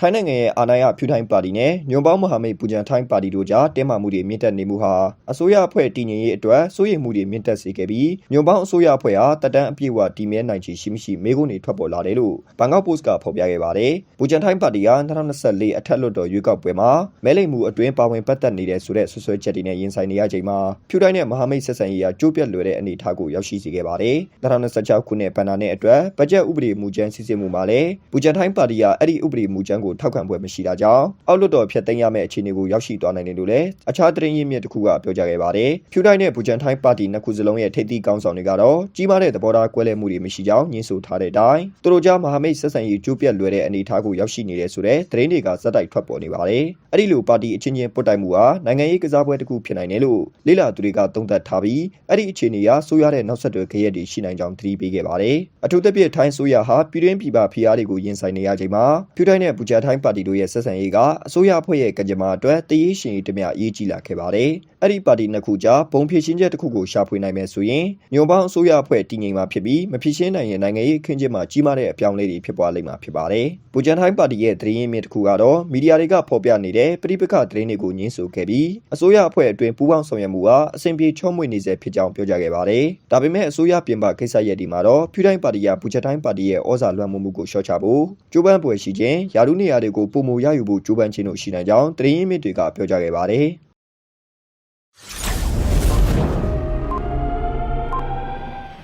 ထိုင်းနိုင်ငံရဲ့အာဏာရဖြူထိုင်းပါတီနဲ့ညွန်ပေါင်းမဟာမိတ်ပူဂျန်ထိုင်းပါတီတို့ကြားတင်းမာမှုတွေမြင့်တက်နေမှုဟာအစိုးရအဖွဲ့တည်ငြိမ်ရေးအတွက်စိုးရိမ်မှုတွေမြင့်တက်စေခဲ့ပြီးညွန်ပေါင်းအစိုးရအဖွဲ့ဟာတက်တန်းအပြည့်အဝတည်မြဲနိုင်ခြေရှိမရှိမေးခွန်းတွေထွက်ပေါ်လာတယ်လို့ဘန်ကောက်ပို့စ်ကဖော်ပြခဲ့ပါတယ်။ပူဂျန်ထိုင်းပါတီက2024အထက်လွှတ်တော်ရွေးကောက်ပွဲမှာမဲလိမ်မှုအတွင်းပါဝင်ပတ်သက်နေတဲ့ဆိုတဲ့ဆွဆွဲချက်တွေနဲ့ရင်ဆိုင်နေရချိန်မှာဖြူထိုင်းနဲ့မဟာမိတ်ဆက်ဆံရေးကကြိုးပြတ်လွယ်တဲ့အနေအထားကိုရောက်ရှိစေခဲ့ပါတယ်။2026ခုနှစ်ဘဏ္ဍာနှစ်အတွက်ဘတ်ဂျက်ဥပဒေမူကြမ်းစီစဉ်မှုမှာလည်းပူဂျန်ထိုင်းပါတီကအဲ့ဒီဥပဒေမူကြမ်းကိုထောက်ခံပွဲမရှိတာကြောင့်အောက်လွှတ်တော်ဖျက်သိမ်းရမယ့်အခြေအနေကိုရောက်ရှိသွားနိုင်တယ်လို့လည်းအခြားသတင်းရင်းမြစ်တစ်ခုကပြောကြားခဲ့ပါတယ်။ဖြူတိုင်းနဲ့ဘူဂျန်ထိုင်းပါတီနှစ်ခုစလုံးရဲ့ထိပ်သီးကောင်းဆောင်တွေကတော့ကြီးမားတဲ့သဘောထားကွဲလွဲမှုတွေမရှိကြောင်းညှင်းဆိုထားတဲ့အတိုင်းသူတို့ကြားမဟာမိတ်ဆက်ဆံရေးကျိုးပြတ်လွယ်တဲ့အနေအထားကိုရောက်ရှိနေတယ်ဆိုတဲ့သတင်းတွေကဇက်တိုက်ထွက်ပေါ်နေပါတယ်။အဲ့ဒီလိုပါတီအချင်းချင်းပုတ်တိုက်မှုဟာနိုင်ငံရေးကစားပွဲတစ်ခုဖြစ်နိုင်တယ်လို့လေ့လာသူတွေကသုံးသပ်ထားပြီးအဲ့ဒီအခြေအနေအရဆိုးရတဲ့နောက်ဆက်တွဲခရက်တွေရှိနိုင်ကြောင်းသတိပေးခဲ့ပါတယ်။အထူးသဖြင့်ထိုင်းဆိုရဟာပြည်တွင်းပြည်ပဖိအားတွေကိုရင်ဆိုင်နေရချိန်မှာဖြူတိုင်းနဲ့ဘူဂျာထိုင်းပါတီတို့ရဲ့ဆက်ဆံရေးကအစိုးရအဖွဲ့ရဲ့ကကြမ္မာအတွက်တည်ရရှင်တမျှအရေးကြီးလာခဲ့ပါတယ်။ အဲ့ဒီပါတီနှစ်ခုကြားဘုံဖြည့်ရှင်းချက်တစ်ခုကိုရှာဖွေနိုင်မယ်ဆိုရင်ညွန်ပေါင်းအစိုးရအဖွဲ့တည်ငြိမ်မှာဖြစ်ပြီးမဖြည့်ရှင်းနိုင်ရင်နိုင်ငံရေးအခင်းကျင်းမှာကြီးမားတဲ့အပြောင်းအလဲတွေဖြစ်ပွားလိမ့်မှာဖြစ်ပါတယ်။ဘူဂျန်ထိုင်းပါတီရဲ့သတင်းရင်းမြစ်တစ်ခုကတော့မီဒီယာတွေကဖော်ပြနေတဲ့ပြည်ပခသတင်းတွေကိုညှင်းဆိုခဲ့ပြီးအစိုးရအဖွဲ့အတွင်းပူးပေါင်းဆောင်ရွက်မှုဟာအဆင်ပြေချောမွေ့နေစေဖြစ်ကြောင်းပြောကြားခဲ့ပါတယ်။ဒါပေမဲ့အစိုးရပြင်ပကိစ္စရပ်ဒီမှာတော့ဖြူတိုင်းပါတီကဘူဂျန်ထိုင်းပါတီရဲ့ဩဇာလွှမ်းမိုးမှုကိုလျှော့ချဖို့ကြိုးပမ်းပွဲရှိခြင်းယာရုနေရာတွေကိုပုံမူရယူဖို့ကြိုးပမ်းခြင်းတို့ရှိနိုင်ကြောင်းသတင်းရင်းမြစ်တွေကပြောကြားခဲ့ပါတယ်။